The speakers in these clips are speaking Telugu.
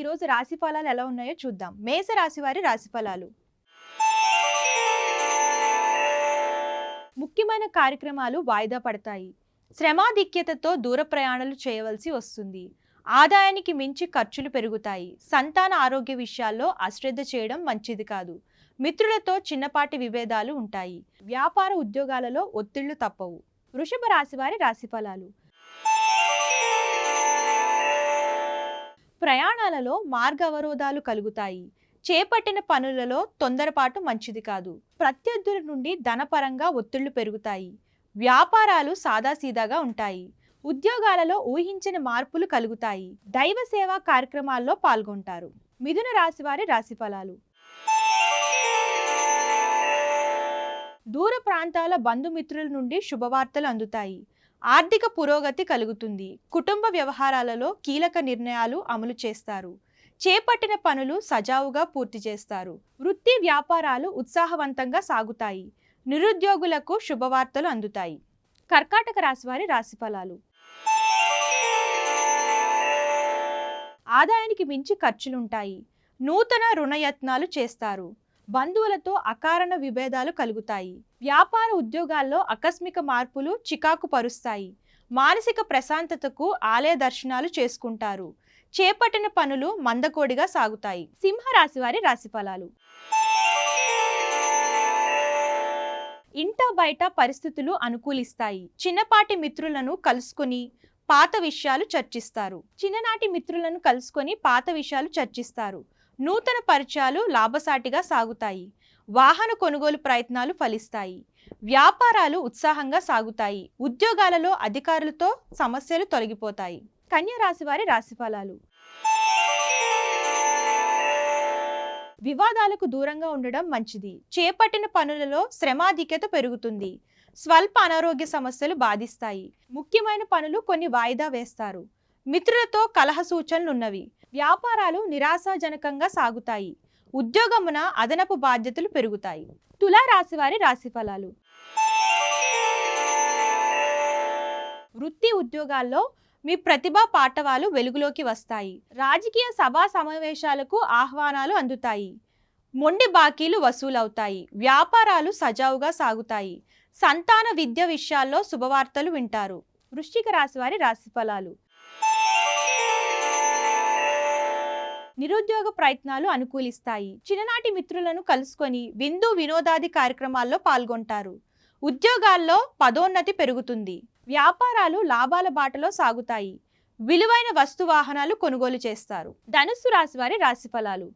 ఈరోజు రాశి ఫలాలు ఎలా ఉన్నాయో చూద్దాం. మేష రాశి వారి రాశి ఫలాలు. ముఖ్యమైన కార్యక్రమాలు వాయిదా పడతాయి. శ్రమాధిక్యతతో దూర ప్రయాణాలు చేయవలసి వస్తుంది. ఆదాయానికి మించి ఖర్చులు పెరుగుతాయి. సంతాన ఆరోగ్య విషయాల్లో అశ్రద్ధ చేయడం మంచిది కాదు. మిత్రులతో చిన్నపాటి విభేదాలు ఉంటాయి. వ్యాపార ఉద్యోగాలలో ఒత్తిళ్ళు తప్పవు. వృషభ రాశి వారి ప్రయాణాలలో మార్గ అవరోధాలు కలుగుతాయి. చేపట్టిన పనులలో తొందరపాటు మంచిది కాదు. ప్రత్యర్థుల నుండి ధనపరంగా ఒత్తిళ్ళు పెరుగుతాయి. వ్యాపారాలు సాదాసీదాగా ఉంటాయి. ఉద్యోగాలలో ఊహించిన మార్పులు కలుగుతాయి. దైవ సేవా కార్యక్రమాల్లో పాల్గొంటారు. మిథున రాశి వారి రాశి ఫలాలు. దూర ప్రాంతాల బంధుమిత్రుల నుండి శుభవార్తలు అందుతాయి. ఆర్థిక పురోగతి కలుగుతుంది. కుటుంబ వ్యవహారాలలో కీలక నిర్ణయాలు అమలు చేస్తారు. చేపట్టిన పనులు సజావుగా పూర్తి చేస్తారు. వృత్తి వ్యాపారాలు ఉత్సాహవంతంగా సాగుతాయి. నిరుద్యోగులకు శుభవార్తలు అందుతాయి. కర్కాటక రాశివారి రాశిఫలాలు రాశి ఫలాలు. ఆదాయానికి మించి ఖర్చులుంటాయి. నూతన రుణయత్నాలు చేస్తారు. బంధువులతో అకారణ విభేదాలు కలుగుతాయి. వ్యాపార ఉద్యోగాల్లో ఆకస్మిక మార్పులు చికాకు పరుస్తాయి. మానసిక ప్రశాంతతకు ఆలయ దర్శనాలు చేసుకుంటారు. చేపట్టిన పనులు మందకోడిగా సాగుతాయి. సింహరాశి వారి రాశి ఫలాలు ఇంట బయట పరిస్థితులు అనుకూలిస్తాయి. చిన్నపాటి మిత్రులను కలుసుకొని పాత విషయాలు చర్చిస్తారు. చిన్ననాటి మిత్రులను కలుసుకొని పాత విషయాలు చర్చిస్తారు. నూతన పరిచయాలు లాభసాటిగా సాగుతాయి. వాహన కొనుగోలు ప్రయత్నాలు ఫలిస్తాయి. వ్యాపారాలు ఉత్సాహంగా సాగుతాయి. ఉద్యోగాలలో అధికారులతో సమస్యలు తొలగిపోతాయి. కన్య రాశి వారి రాశి ఫలాలు వివాదాలకు దూరంగా ఉండడం మంచిది. చేపట్టిన పనులలో శ్రమాధిక్యత పెరుగుతుంది. స్వల్ప అనారోగ్య సమస్యలు బాధిస్తాయి. ముఖ్యమైన పనులు కొన్ని వాయిదా వేస్తారు. మిత్రులతో కలహ సూచనలు ఉన్నవి వ్యాపారాలు నిరాశాజనకంగా సాగుతాయి. ఉద్యోగమున అదనపు బాధ్యతలు పెరుగుతాయి. తులా రాశివారి రాశి ఫలాలు వృత్తి ఉద్యోగాల్లో మీ ప్రతిభా పాఠవాలు వెలుగులోకి వస్తాయి. రాజకీయ సభా సమావేశాలకు ఆహ్వానాలు అందుతాయి. మొండి బాకీలు వసూలవుతాయి. వ్యాపారాలు సజావుగా సాగుతాయి. సంతాన విద్య విషయాల్లో శుభవార్తలు వింటారు. వృశ్చిక రాశి వారి నిరుద్యోగ ప్రయత్నాలు అనుకూలిస్తాయి. చిన్ననాటి మిత్రులను కలుసుకొని విందు వినోదాది కార్యక్రమాల్లో పాల్గొంటారు. ఉద్యోగాల్లో పదోన్నతి పెరుగుతుంది. వ్యాపారాలు లాభాల బాటలో సాగుతాయి. విలువైన వస్తు వాహనాలు కొనుగోలు చేస్తారు. ధనుస్సు రాశి వారి రాశి ఫలాలు.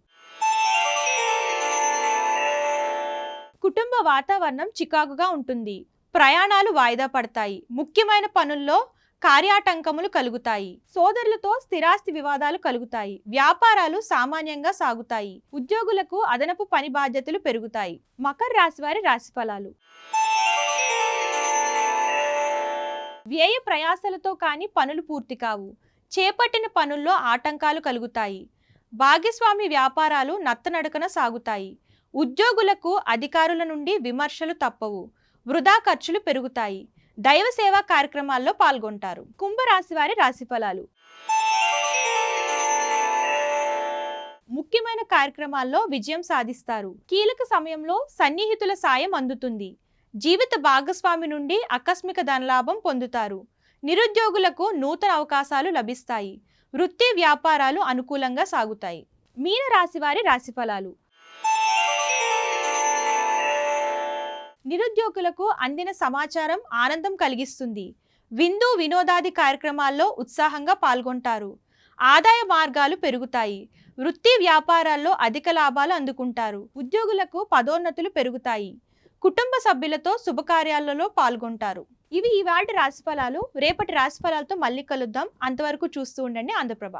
కుటుంబ వాతావరణం చికాకుగా ఉంటుంది. ప్రయాణాలు వాయిదా పడతాయి. ముఖ్యమైన పనుల్లో కార్యాటంకములు కలుగుతాయి. సోదరులతో స్థిరాస్తి వివాదాలు కలుగుతాయి. వ్యాపారాలు సామాన్యంగా సాగుతాయి. ఉద్యోగులకు అదనపు పని బాధ్యతలు పెరుగుతాయి. మకర రాశి వారి రాశి ఫలాలు వ్యయ ప్రయాసలతో కానీ పనులు పూర్తి కావు. చేపట్టిన పనుల్లో ఆటంకాలు కలుగుతాయి. భాగస్వామి వ్యాపారాలు నత్తనడకన సాగుతాయి. ఉద్యోగులకు అధికారుల నుండి విమర్శలు తప్పవు. వృధా ఖర్చులు పెరుగుతాయి. దైవ సేవా కార్యక్రమాల్లో పాల్గొంటారు. కుంభరాశి వారి రాశి ఫలాలు. ముఖ్యమైన కార్యక్రమాల్లో విజయం సాధిస్తారు. కీలక సమయంలో సన్నిహితుల సాయం అందుతుంది. జీవిత భాగస్వామి నుండి ఆకస్మిక ధనలాభం పొందుతారు. నిరుద్యోగులకు నూతన అవకాశాలు లభిస్తాయి. వృత్తి వ్యాపారాలు అనుకూలంగా సాగుతాయి. మీన రాశి వారి రాశి నిరుద్యోగులకు అందిన సమాచారం ఆనందం కలిగిస్తుంది. విందు వినోదాది కార్యక్రమాల్లో ఉత్సాహంగా పాల్గొంటారు. ఆదాయ మార్గాలు పెరుగుతాయి. వృత్తి వ్యాపారాల్లో అధిక లాభాలు అందుకుంటారు. ఉద్యోగులకు పదోన్నతులు పెరుగుతాయి. కుటుంబ సభ్యులతో శుభకార్యాలలో పాల్గొంటారు. ఇవి ఈవాటి రాశిఫలాలు. రేపటి రాశిఫలాలతో మళ్ళీ కలుద్దాం. అంతవరకు చూస్తూ ఉండండి ఆంధ్రప్రభ.